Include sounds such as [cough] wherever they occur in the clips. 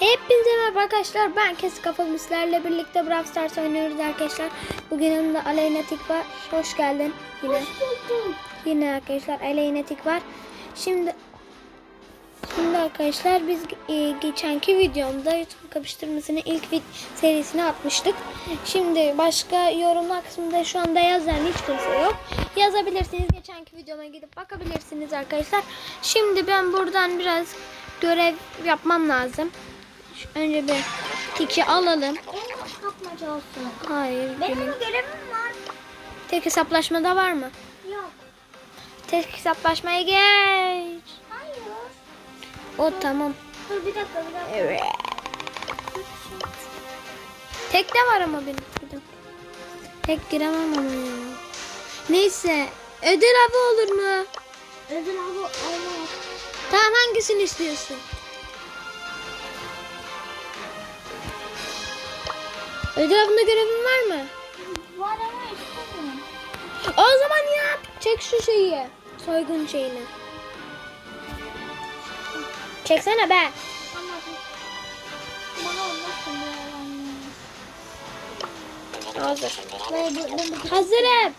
Hepinize merhaba arkadaşlar. Ben Kesik Kafalı sizlerle birlikte Brawl Stars oynuyoruz arkadaşlar. Bugün yanımda Aleyna Tik var. Hoş geldin. Yine. Yine arkadaşlar Aleyna Tik var. Şimdi Şimdi arkadaşlar biz e, geçenki videomda YouTube kapıştırmasının ilk vid- serisini atmıştık. Şimdi başka yorumlar kısmında şu anda yazan hiç kimse yok. Yazabilirsiniz. Geçenki videoma gidip bakabilirsiniz arkadaşlar. Şimdi ben buradan biraz görev yapmam lazım. Önce bir tiki alalım. Kapmaca olsun. Hayır. Benim benim. görevim var. Tek hesaplaşmada var mı? Yok. Tek hesaplaşmaya geç. Hayır. O tamam. Dur bir dakika bir dakika. Evet. Tek de var ama benim. Bir dakika. Tek giremem ama ya. Neyse. Ödül avı olur mu? Ödül abi olmaz. Tamam hangisini istiyorsun? Ödül avında görevin var mı? Var ama istemiyorum. O zaman yap. Çek şu şeyi. Soygun şeyini. Çeksene be. Hazır. Hazırım.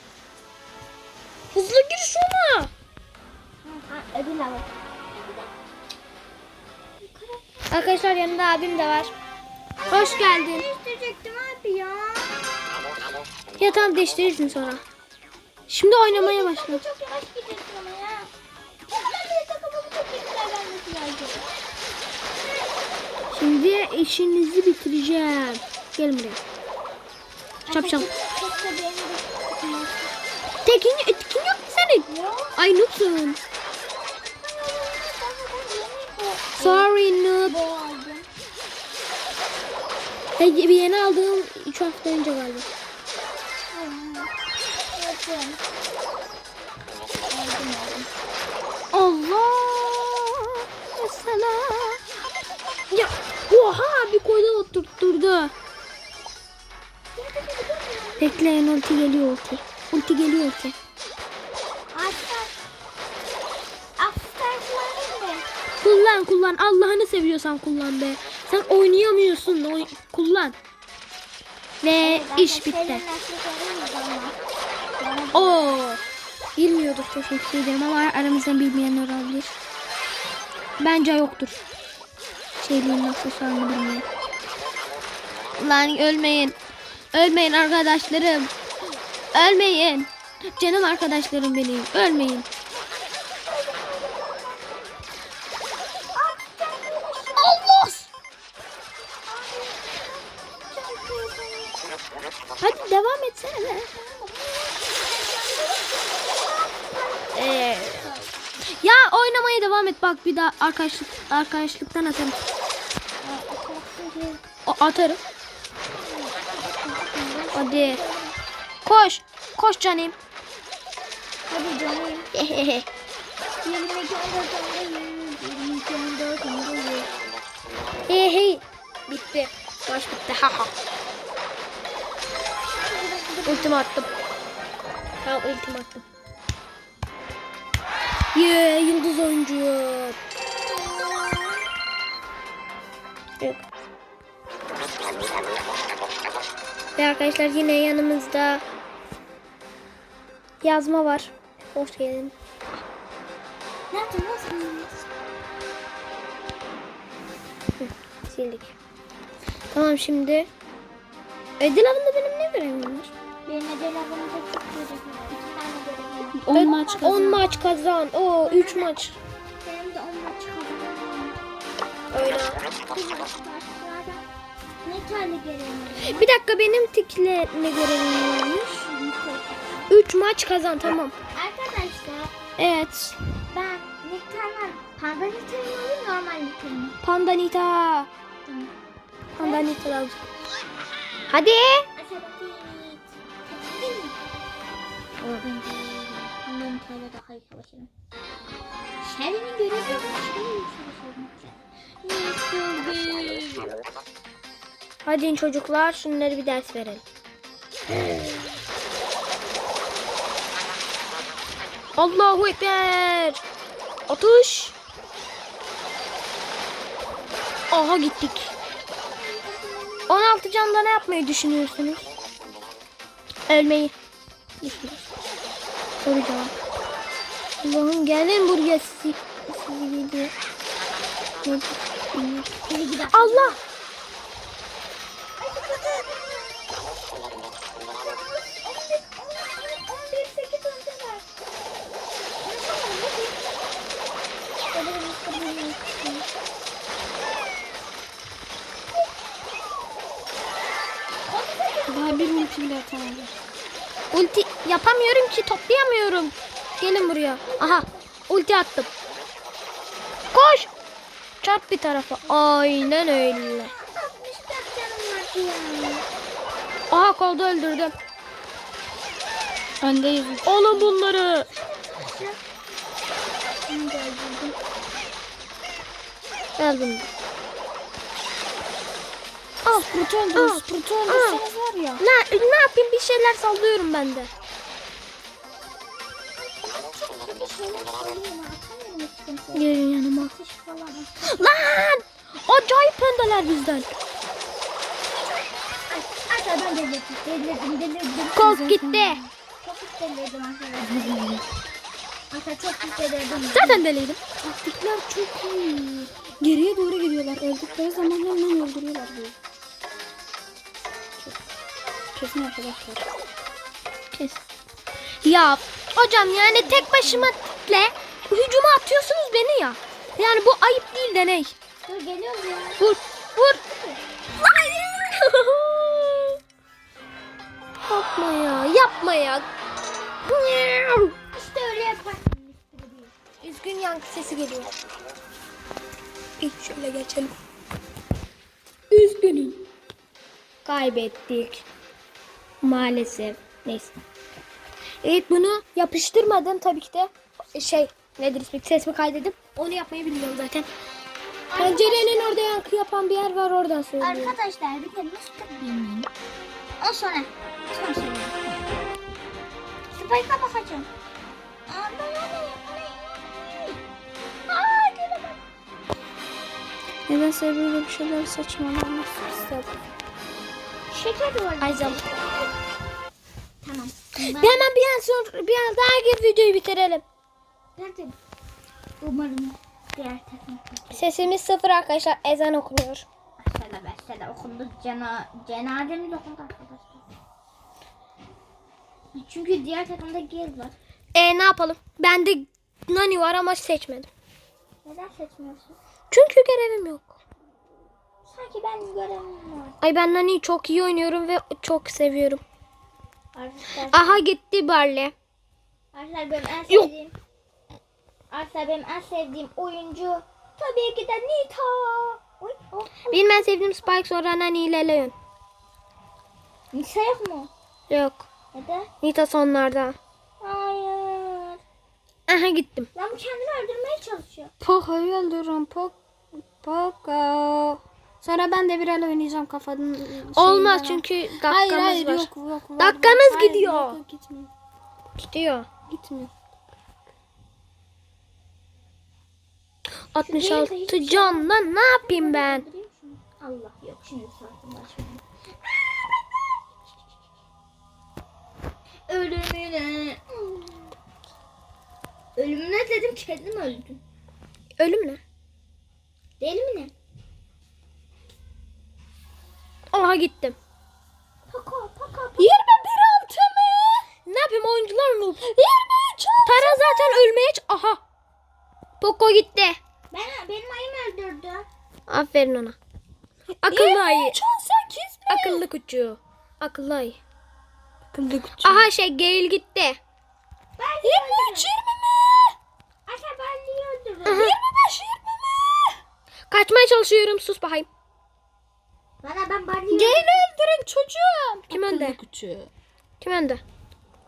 Hızlı gir şuna. Ödül. Arkadaşlar yanında abim de var. Hoş geldin. Ya. Ya tamam değiştirirsin sonra. Şimdi oynamaya başla. Çok yavaş gidiyorsun ama ya. Şimdi işinizi bitireceğim. Gel buraya. Çap çap. Tekin, tekin yok mu senin? Ay noobsun. Sorry noob. Bu aldım. Bir yeni aldığım 3 hafta önce galiba. Allah mesela. Ya oha bir koyda oturtturdu. Bekleyin ulti geliyor ulti. Ulti geliyor ulti. Kullan kullan Allah'ını seviyorsan kullan be. Sen oynayamıyorsun oy- kullan. Ve iş bitti. Oo. Bilmiyorduk teşekkür ederim ama aramızdan bilmeyenler olabilir. Bence yoktur. Şeyliğin aksesuarını bilmeyen. Lan ölmeyin. Ölmeyin arkadaşlarım. Ölmeyin. Canım arkadaşlarım benim. Ölmeyin. Oynamaya devam et bak bir daha arkadaşlık arkadaşlıktan atarım. O, atarım. Hadi. Koş. Koş canım. Hadi canım. 22 14 22 14 14 hey hey. Bitti. Maç bitti. Ha ha. Ultimi attım. Tamam ultimi attım. Yeah, yıldız oyuncu. Yok. Ve arkadaşlar yine yanımızda yazma var. Hoş geldin. Sildik. Tamam şimdi. Ödül avında benim ne görevim var? Benim ödül avımda çok görecek. İki tane görevim var. 10 maç kazan. 10 maç kazan. Oo 3 maç. Benim de 10 maç kaldı. Öyle. Ne tane görevim var? Bir dakika benim tikle ne görevim varmış? 3 maç kazan tamam. Arkadaşlar Evet. ben Niter'den panda Niter'in alayım normal Niter'in. Pandanita. Tamam. Pandanita lazım. Hadi. Niter'le daha iyi savaşırım. Shelly'nin görevi yok. Hadi çocuklar şunları bir ders verelim. Allahu Ekber. Atış. Aha gittik. 16 canda ne yapmayı düşünüyorsunuz? Ölmeyi. Soru cevap. Allah'ım gelin buraya sizi. Sizi. Allah! Daha bir ulti bile atamadım. Ulti yapamıyorum ki toplayamıyorum. Gelin buraya. Aha ulti attım. Koş. Çarp bir tarafa. Aynen öyle. Aha kolda öldürdüm. Öndeyiz. Alın bunları. Ver bunu. Al. Sprut Aa. öldür. Sprut var ya. Ne, ne yapayım bir şeyler sallıyorum ben de. Gelin yanıma. Lan! Acayip öndeler bizden. Kol gitti. Zaten deliydim. Taktikler çok iyi. Geriye doğru gidiyorlar. Öldükleri zaman hemen öldürüyorlar bunu. Kesin arkadaşlar. Kes. Ya hocam yani tek başıma tle hücuma atıyorsunuz beni ya. Yani bu ayıp değil de ne? Dur geliyoruz ya. Vur. Vur. yapma ya. Yapma ya. İşte öyle yapar. Üzgün yankı sesi geliyor. İlk şöyle geçelim. Üzgünüm. Kaybettik. Maalesef. Neyse. Evet bunu yapıştırmadım tabii ki de. Şey nedir ismi sesimi kaydedip onu yapmayı bilmiyorum zaten. Pencerenin orada yankı yapan bir yer var oradan söylüyorum. Arkadaşlar bir de Mr. Bean'in. O sonra. Son söyleyeyim. Spike'a bakacağım. Nedense böyle bir şeyler saçmalamak istedim. Şeker var. Ay zam. Tamam. Bir hemen bir an sonra bir an daha gir videoyu bitirelim. Nerede? Umarım diğer takım. Sesimiz sıfır arkadaşlar. Ezan okunuyor. Aşağıda başladı okundu. Cena, cenazemiz okundu arkadaşlar. Çünkü diğer takımda Gil var. E ne yapalım? Bende Nani var ama seçmedim. Neden seçmiyorsun? Çünkü görevim yok. Sanki ben var. Ay ben Nani'yi çok iyi oynuyorum ve çok seviyorum. Arkadaşlar, Aha gitti Barley. arkadaşlar benim en Yok. sevdiğim Arkadaşlar benim en sevdiğim oyuncu tabii ki de Nita. Oy, oh. Benim en sevdiğim Spike sonra Nani ile Leon. Nita yok mu? Yok. Neden? Nita sonlarda. Hayır. Aha gittim. Lan bu kendini öldürmeye çalışıyor. Poco'yu öldürürüm. Pok Poco. Sonra ben de bir el oynayacağım kafanın Olmaz çünkü dakikamız Hayır hayır var. yok yok. var, Dakikamız. Hayır, gidiyor. Yok, yok, gitmiyor. Gidiyor. Gitmiyor. 66 canla ne yapayım ben? Allah yok şimdi başımı. Ölümüne. Ölümüne dedim kendim öldüm. Ölüm ne? Deli mi ne? Aha gittim. Paka paka paka. 21 altı mı? Ne yapayım oyuncular noob. 23 Tara zaten ölmeye... Aha. Poco gitti. Ben, benim ayım öldürdü. Aferin ona. Akıllı ayı. 18 mi? Akıllı kuçu. Akıllı ayı. Akıllı kutu. Aha şey Gale gitti. Ben 23 20 mi? Arkadaşlar ben niye öldürdüm? Aha. 25 20 mi? Kaçmaya çalışıyorum sus bakayım. Bana ben Barney'i Gale öldürün çocuğum. Kim önde? kutu. Kim önde?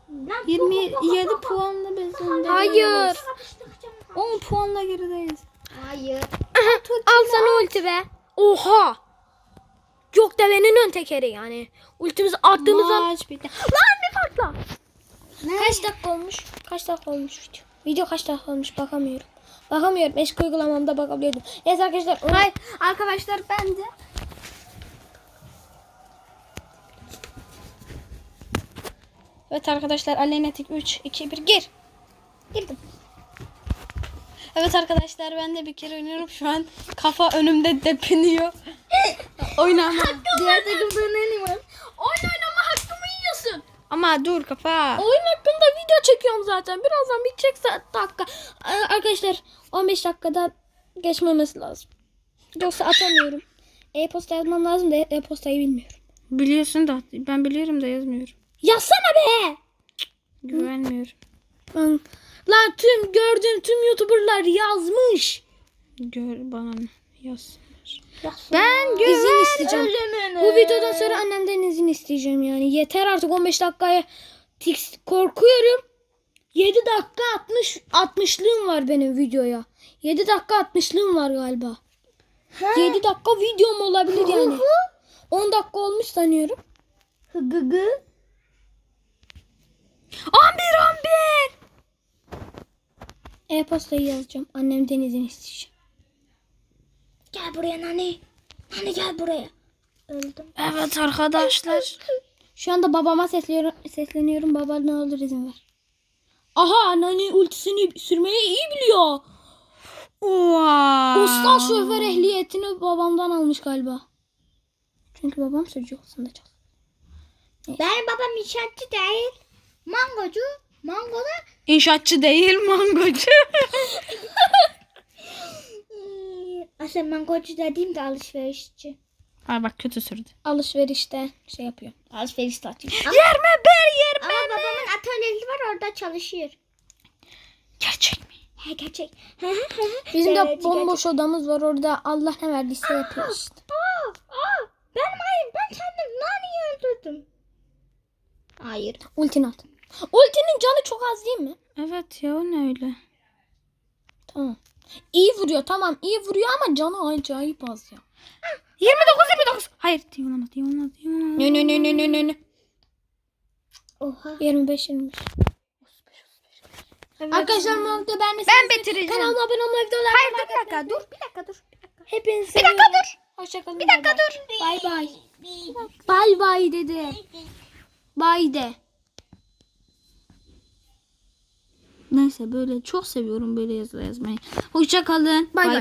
Lan, 27 puanla biz önde. Hayır. 10 puanla gerideyiz. Hayır. Al sana ulti be. Oha. Yok devenin ön tekeri yani. Ultimizi attığımız an. Maç bitti. Lan bir farkla. Kaç dakika olmuş? Kaç dakika olmuş video? Video kaç dakika olmuş bakamıyorum. Bakamıyorum. Eski uygulamamda bakabiliyordum. Evet arkadaşlar. Hayır. Arkadaşlar ben Evet arkadaşlar Alenetik 3, 2, 1 gir. Girdim. Evet arkadaşlar ben de bir kere oynuyorum. Şu an kafa önümde depiniyor. [laughs] Oynama. Diğer takımda ne var? Oyun oynama hakkımı yiyorsun. Ama dur kafa. Oyun hakkında video çekiyorum zaten. Birazdan bitecek saat dakika. Aa, Arkadaşlar 15 dakikada geçmemesi lazım. Yoksa atamıyorum. E-posta yazmam lazım da e-postayı bilmiyorum. Biliyorsun da ben biliyorum da yazmıyorum. Yazsana be! Güvenmiyorum. Lan, lan tüm gördüğüm tüm youtuberlar yazmış. Gör bana ne? Yaz. Ben izin isteyeceğim. Bu videodan sonra annemden izin isteyeceğim yani. Yeter artık 15 dakikaya tiks korkuyorum. 7 dakika 60 60'lığım var benim videoya. 7 dakika 60'lığım var galiba. 7 dakika videom olabilir yani. 10 dakika olmuş sanıyorum. Hıgıgı. 11 11. E-postayı yazacağım. Annemden izin isteyeceğim. Gel buraya Nani. Nani gel buraya. Öldüm. Evet arkadaşlar. Şu anda babama sesleniyorum. sesleniyorum. Baba ne olur izin ver. Aha nani ultisini sürmeyi iyi biliyor. Wow. Usta şoför ehliyetini babamdan almış galiba. Çünkü babam sürücü olsun da çal. Benim babam inşaatçı değil. Mangocu. Mango da İnşaatçı değil mangocu. Aslında mangocu dediğim de alışverişçi. Ay bak kötü sürdü. Alışverişte şey yapıyor. Alışveriş satıyor. [gasps] Yerme ber yerme. Ama babamın atölyesi var orada çalışıyor. Gerçek mi? He gerçek. [laughs] Bizim de bomboş odamız var orada Allah ne verdiyse yapıyoruz işte. Aa, aa, ben hayır ben kendim Nani'yi öldürdüm. Hayır. Ultini at. Ultinin canı çok az değil mi? Evet ya o ne öyle? Tamam. İyi vuruyor tamam iyi vuruyor ama canı acayip az ya. 29 29. Hayır diyorlamaz diyorlamaz diyorlamaz. Ne ne ne ne ne ne ne. Oha. 25 25. Arkadaşlar bu ben de Ben bitireceğim. Kanalıma abone olmayı videolar. Hayır bir dakika dur bir dakika dur. Bir dakika. Hepinizi Bir dakika dur. Hoşçakalın. Bir dakika dur. Bay bay. Bay bay dedi. Bay de. Neyse böyle çok seviyorum böyle yazı yazmayı. Hoşça kalın. Bay bay.